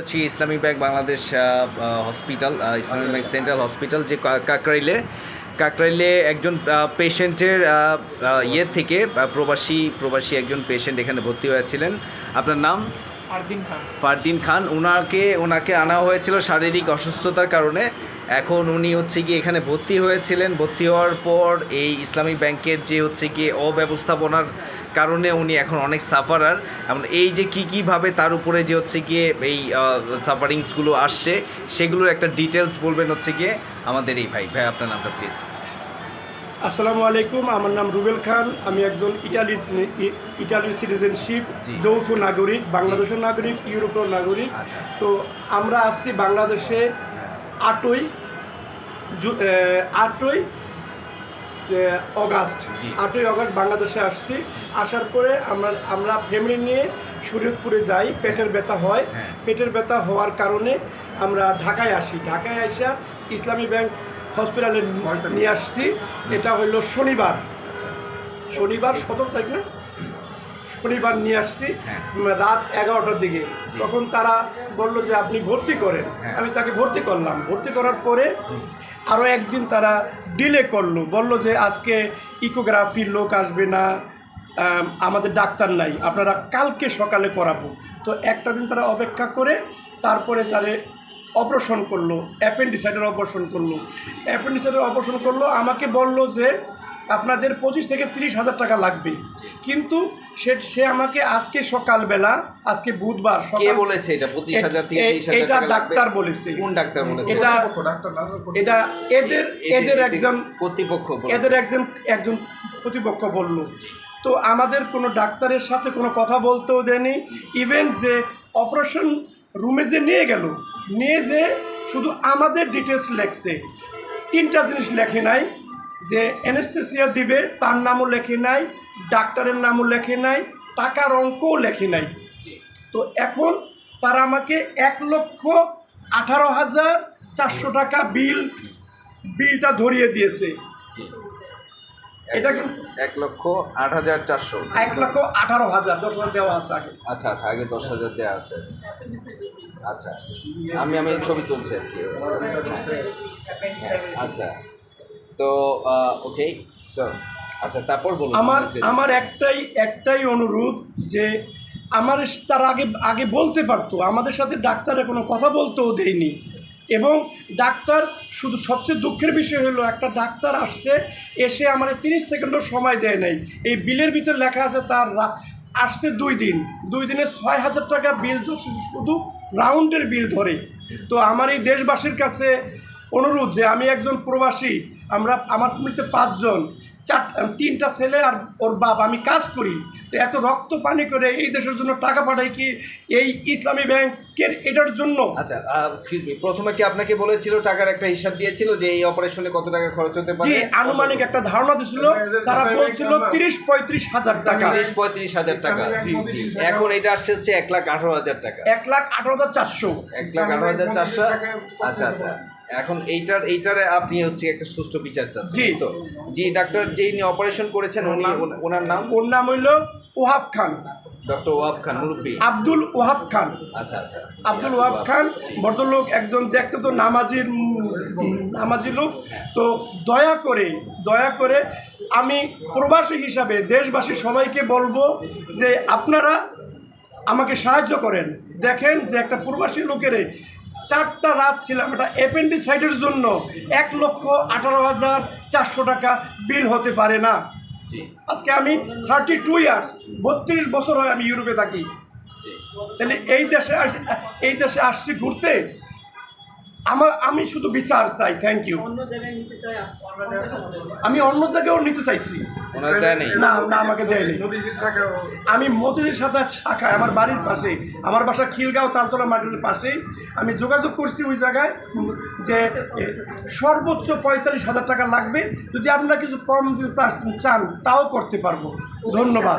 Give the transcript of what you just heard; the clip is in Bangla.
হচ্ছে Islamic bank Bangladesh hospital Islamic bank central hospital, যে কাকরাইলে কাকরাইলে একজন পেশেন্টের ইয়ে থেকে প্রবাসী প্রবাসী একজন পেশেন্ট এখানে ভর্তি হয়েছিলেন। আপনার নাম? ফারদিন খান। ওনাকে ওনাকে আনা হয়েছিল শারীরিক অসুস্থতার কারণে। এখন উনি হচ্ছে কি এখানে ভর্তি হয়েছিলেন। ভর্তি হওয়ার পর এই ইসলামিক ব্যাংকের যে হচ্ছে কি অব্যবস্থাপনার কারণে উনি এখন অনেক সাফারার। এবং এই যে কী, কীভাবে তার উপরে যে হচ্ছে গিয়ে এই সাফারিংসগুলো আসছে, সেগুলোর একটা ডিটেলস বলবেন হচ্ছে গিয়ে আমাদের এই ভাই। ভাই, আপনার নামটা প্লিজ আসসালামু আলাইকুম আমার নাম রুবেল খান। আমি একজন ইটালির ইটালির সিটিজেনশিপ যৌথ নাগরিক বাংলাদেশের নাগরিক ইউরোপীয় নাগরিক। আচ্ছা। তো আমরা আসছি বাংলাদেশে আটই আটই অগাস্ট। আটই অগাস্ট বাংলাদেশে আসছি। আসার পরে আমরা আমরা ফ্যামিলি নিয়ে শরীয়তপুরে যাই। পেটের ব্যথা হয়। হ্যাঁ। পেটের ব্যথা হওয়ার কারণে আমরা ঢাকায় আসি। ঢাকায় আসা ইসলামী ব্যাংক হসপিটালে নিয়ে আসছি। এটা হলো শনিবার। শনিবার সতেরো তারিখ না? শনিবার নিয়ে আসছি। হ্যাঁ। রাত এগারোটার দিকে। তখন তারা বলল যে আপনি ভর্তি করেন। হ্যাঁ। আমি তাকে ভর্তি করলাম। ভর্তি করার পরে আরও একদিন তারা ডিলে করল। বলল যে আজকে ইকোগ্রাফির লোক আসবে না। আমাদের ডাক্তার নাই। আপনারা কালকে সকালে করাবো তো একটা দিন তারা অপেক্ষা করে তারপরে তারে অপারেশন করল অ্যাপেন্ডিসাইডের অপারেশন করল। অ্যাপেন্ডিসাইডের অপারেশন করল আমাকে বলল যে আপনাদের পঁচিশ থেকে তিরিশ হাজার টাকা লাগবে। কিন্তু সে সে আমাকে আজকে সকালবেলা আজকে বুধবার সকাল বলেছে এটা? পঁচিশ হাজার থেকে এটা ডাক্তার বলেছে। কোন ডাক্তার বলেছে? এটা এটা এদের এদের একজন কর্তৃপক্ষ এদের একজন একজন প্রতিপক্ষ বলল। তো আমাদের কোনো ডাক্তারের সাথে কোনো কথা বলতেও দেয়নি। ইভেন যে অপারেশন রুমে যে নিয়ে গেল নিয়ে যে শুধু আমাদের ডিটেলস লেখছে। তিনটা জিনিস লেখে নাই যে অ্যানেস্থেসিয়া দিবে তার নামও লেখে নাই ডাক্তারের নামও লেখে নাই টাকার অঙ্কও লেখে নাই। তো এখন তারা আমাকে এক লক্ষ আঠারো হাজার চারশো টাকা বিল বিলটা ধরিয়ে দিয়েছে। এটা এক লক্ষ আট হাজার চারশো। এক লক্ষ আঠারো হাজার দশ হাজার দেওয়া আছে আগে। আচ্ছা আচ্ছা আগে দশ হাজার দেওয়া আছে। আচ্ছা আমি আমি ছবি তুলছি আর কি। আচ্ছা, তো ওকে সো আচ্ছা তারপর বলুন আমার আমার একটাই একটাই অনুরোধ যে আমার তার আগে আগে বলতে পারতো আমাদের সাথে ডাক্তারে কোনো কথা বলতেও দেয়নি। এবং ডাক্তার শুধু সবচেয়ে দুঃখের বিষয় হলো একটা ডাক্তার আসছে এসে আমার তিরিশ সেকেন্ডও সময় দেয় নাই। এই বিলের ভিতরে লেখা আছে তার আসছে দুই দিন। দুই দিনে ছয় হাজার টাকা বিল তো শুধু রাউন্ডের বিল ধরে। তো আমার এই দেশবাসীর কাছে অনুরোধ যে আমি একজন প্রবাসী, আমরা আমার মধ্যে পাঁচজন চার তিনটা ছেলে আর ওর বাপ। আমি কাজ করি। তো এত রক্ত পানি করে এই দেশের জন্য টাকা পাঠাই কি এই ইসলামী ব্যাংকের এটার জন্য? আচ্ছা এক্সকিউজ মি প্রথমে কি আপনাকে বলেছিল টাকার একটা হিসাব দিয়েছিল যে এই অপারেশনে কত টাকা খরচ হতে পারে? আনুমানিক একটা ধারণা দিছিল। তারা বলছিল তিরিশ পঁয়ত্রিশ হাজার টাকা। তিরিশ পঁয়ত্রিশ হাজার টাকা। এখন এটা আসছে হচ্ছে এক লাখ আঠারো হাজার টাকা। এক লাখ আঠারো হাজার চারশো। এক লাখ আঠারো হাজার চারশো আচ্ছা আচ্ছা। এখন এইটার এইটারে আপনি হচ্ছে একটা সুষ্ঠু বিচার চাচ্ছেন জি। তো? জি ডাক্তার যিনি অপারেশন করেছেন উনি ওনার নাম? ওর নাম হইল ওহাব খান। ডক্টর ওয়াব খান মুরব্বী? আব্দুল ওহাব খান। আচ্ছা আচ্ছা। আব্দুল ওয়াব খান ভদ্রলোক একজন দেখতে তো নামাজির নামাজি লোক। তো দয়া করে দয়া করে আমি প্রবাসী হিসাবে দেশবাসী সবাইকে বলব যে আপনারা আমাকে সাহায্য করেন। দেখেন যে একটা প্রবাসী লোকের চারটা রাত ছিলাম এটা অ্যাপেন্ডিসাইটের জন্য। এক লক্ষ আঠারো হাজার চারশো টাকা বিল হতে পারে না। আজকে আমি থার্টি টু ইয়ার্স বত্রিশ বছর হয় আমি ইউরোপে থাকি। তাহলে এই দেশে আস- এই দেশে আসছি ঘুরতে আমার আমি শুধু বিচার চাই থ্যাংক ইউ আমি অন্য জায়গায়ও নিতে চাইছি। না না আমাকে দেয়নি আমি মতিদের সাথে শাখায় আমার বাড়ির পাশে আমার বাসা খিলগাঁও তালতলা মার্কেটের পাশেই। আমি যোগাযোগ করছি ওই জায়গায় যে সর্বোচ্চ পঁয়তাল্লিশ হাজার টাকা লাগবে। যদি আপনারা কিছু কম দিতে চান তাও করতে পারব। ধন্যবাদ।